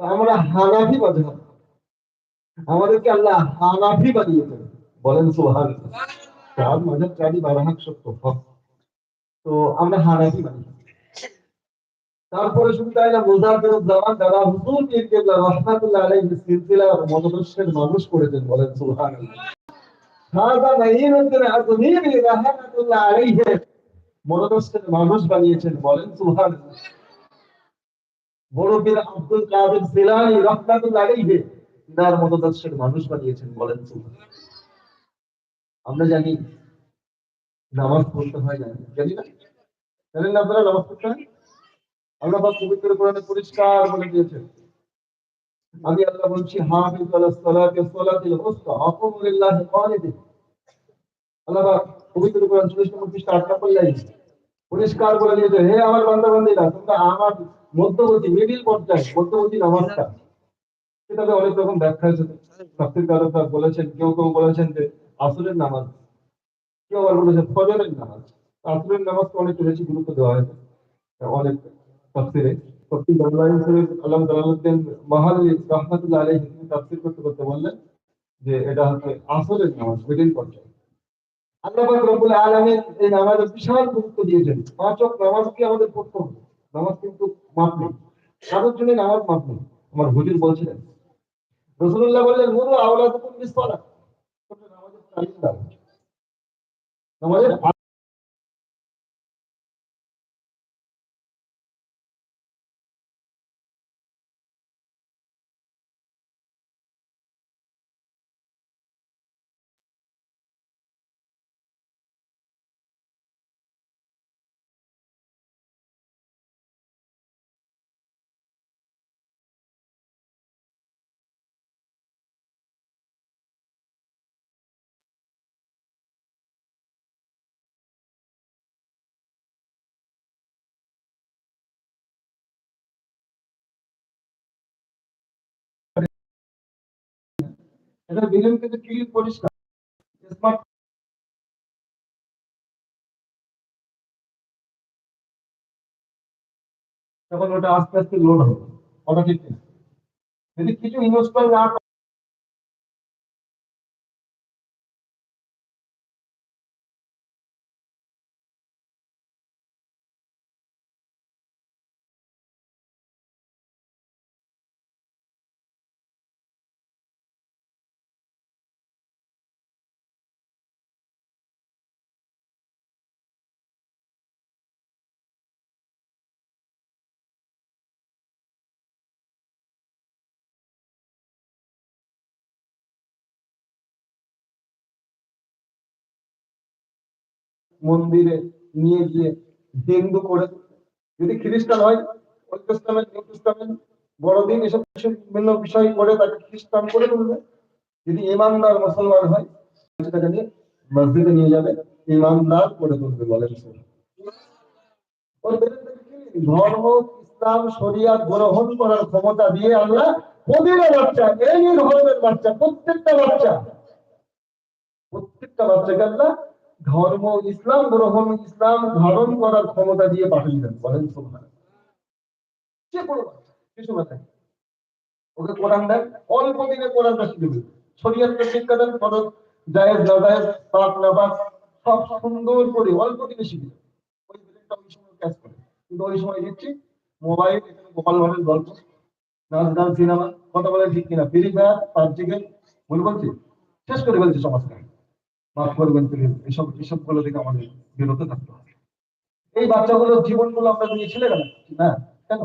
আমরা হানাফি মাযহাব আমাদেরকে আল্লাহ হানাফি বানিয়েছেন বলেন সুবহান চার মাঝাব চারই বারাহাক সত্য, হক। তো আমরা হানাফি মানি তারপরে শুধু তাই না মুজাহিদ জামান দাদা হুজুর কেবলা রহমাতুল্লাহ আলাইহি সিলসিলা মতদর্শের মানুষ করেছেন, বলেন সুবহানাল্লাহ। হাযা নাইয়ুদ্দিন আজমিরি রহমাতুল্লাহ আলাইহি মতদর্শের মানুষ বানিয়েছেন, বলেন সুবহানাল্লাহ। বড় আব্দুল কাদের মতদর্শের মানুষ বানিয়েছেন বলেন আমরা জানি নামাজ পড়তে হয় জানি জানি না। জানেন না আপনারা নামাজ পড়তে হয়? আল্লাহ পবিত্র কোরআনে পরিষ্কার বলে দিয়েছেন। আমি আল্লাহ বলছি, হাফিজ আলাস সালাতি সালাতিল উসতা আল্লাহ পাক পবিত্র কোরআন 40 নম্বর পৃষ্ঠা 8 নম্বর লাইন। পরিষ্কার বলে দিয়েছে, হে আমার বান্ধব বান্দীরা তোমরা আমার মধ্যবর্তী মিডিল পর্যায়ে মধ্যবর্তী নামাজটা সেটাতে অনেক রকম ব্যাখ্যা তাফসীর কারকরা বলেছেন, কেউ কেউ বলেছেন যে আসরের নামাজ, কেউ আবার বলেছেন ফজরের নামাজ। আসরের নামাজকে অনেক বেশি গুরুত্ব দেওয়া হয়েছে। অনেক তাফসিরে তফসির বাংলাদেশ আল্লাহ করতে করতে বললেন যে এটা হচ্ছে আসরের নামাজ মিডিল পর্যায়ে। আল্লাহ রব্বুল আলামিন এই নামাজের বিশাল গুরুত্ব দিয়েছেন। পাঁচ নামাজ কি আমাদের পড়তে নামাজ কিন্তু মাপ নেই। কারোর জন্য নামাজ মাপ নেই। আমার হুজুর বলছিলেন রসুল্লাহ বললেন মুরু বিসসালাহ নামাজের তালিম নামাজের এটা বিলেন কিন্তু ক্লিন পরিষ্কার স্মার্ট তখন ওটা আস্তে আস্তে লোড হবে অটোমেটিক যদি কিছু ইনস্টল না মন্দিরে নিয়ে গিয়ে হিন্দু করে। যদি খ্রিস্টান হয় বড়দিন এসব বিভিন্ন বিষয় করে তাকে খ্রিস্টান করে তুলবে। যদি ইমানদার মুসলমান হয় সেটাকে নিয়ে মসজিদে নিয়ে যাবে, ইমানদার করে তুলবে কি? ধর্ম, ইসলাম, শরিয়াত গ্রহণ করার ক্ষমতা দিয়ে আল্লাহ প্রতিটা বাচ্চা, এই ধর্মের বাচ্চা, প্রত্যেকটা বাচ্চা, প্রত্যেকটা বাচ্চাকে আল্লাহ ধর্ম ইসলাম, গ্রহণ ইসলাম ধারণ করার ক্ষমতা দিয়ে পাঠিয়ে দেন। বলেন কিছু নেই। ওকে কোরআন দেন, অল্প দিনে কোরআনটা শিখে দেবে শরীয়তকে শিক্ষা দেন, ফরজ, জায়েজ, নাজায়েজ, পাক নাপাক সব সুন্দর করে অল্প দিনে শিখে ওই ব্রেনটা ওই সময় ক্যাচ করে। কিন্তু ওই সময় দিচ্ছি মোবাইল গোপাল গল্প। নাচ, গান, সিনেমা, কথা বলে ঠিক কিনা, ফ্রি ফায়ার ভুল বলছি শেষ করে ফেলছে সমাজকে মাফ করবেন প্লিজ, এসব এসবগুলো থেকে আমাদের বিরত থাকতে হবে। এই বাচ্চাগুলোর জীবনগুলো আমরা নিয়ে ছেলে গেলাম না কেন?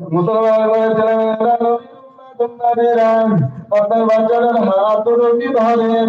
মুসলমান উম্মাদেরা আপনার বাচ্চাদের হাত ধরেন।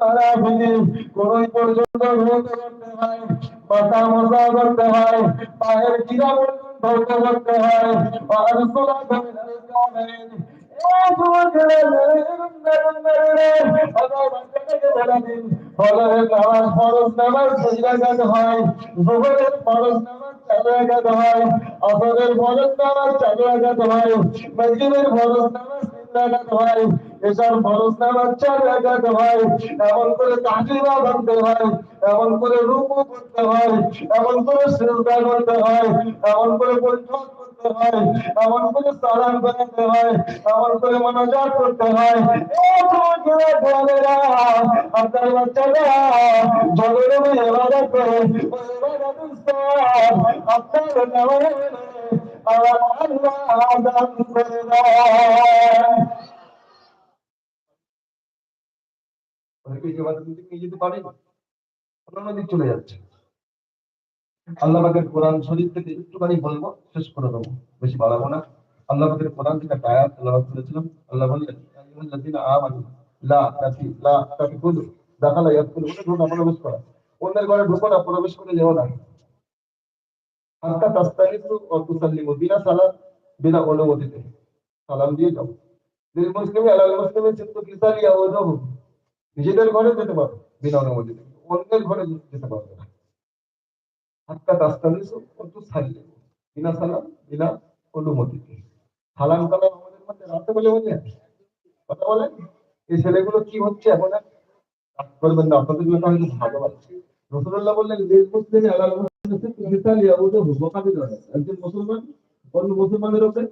আইডিয়া কোন পর্যন্ত রোধ করতে হয় মাথা মোজা করতে হয় পায়ের কিরা পর্যন্ত ধরতে করতে হয় আর সোলা ধরে ধরে ফজরের নামাজ ফরজ নামাজ দুই হয় জোহরের ফরজ নামাজ চার হয় আসরের ফরজ নামাজ চার হয় মাগরিবের ফরজ নামাজ তিন হয় এসব ফরজ নামাজ রাকাত হয়, এমন করে তাহলিমা ভাঙতে হয়, এমন করে রুকু করতে হয়, এমন করে সিজদা করতে হয়, এমন করে করতে হয়, এমন করে সালাম করতে হয়, এমন করে মনোজাত করতে হয়। আপনার বাচ্চারা আপনার আল্লাহ করে দেয় ইবাদত নিয়ে যেতে পারে দিক চলে যাচ্ছে। আল্লাহ কোরআন শরীফ থেকে একটুখানি বলব, শেষ করে দেবো, বেশি বাড়াবো না। আল্লাহ পাকের কোরআন থেকে তেলাওয়াত করেছিলাম। আল্লাহ বললেন প্রবেশ করা। অন্যের ঘরে ঢোকো না, প্রবেশ করে যেও না। বিনা সালাম বিনা সালাম দিয়ে যাও। লিল নিজেদের ঘরে যেতে পারবে বিনা অনুমতিতে। অন্যের ঘরে যেতে পারবে না। ওয়া তুসাল্লিমু বিনা সালাম, বিনা অনুমতিতে। সালাম কালাম আমাদের মধ্যে রাখতে বলে বলে কথা বলেন এই ছেলেগুলো কি হচ্ছে এখন? আর করবেন না, আপনাদের জন্য ভালো রসুল্লাহ বললেন, দেশ মুসলিম আলাল মুসলিম মিসাল ইয়াউদুহু বোকাবি ধরে একজন মুসলমান অন্য মুসলমানের উপরে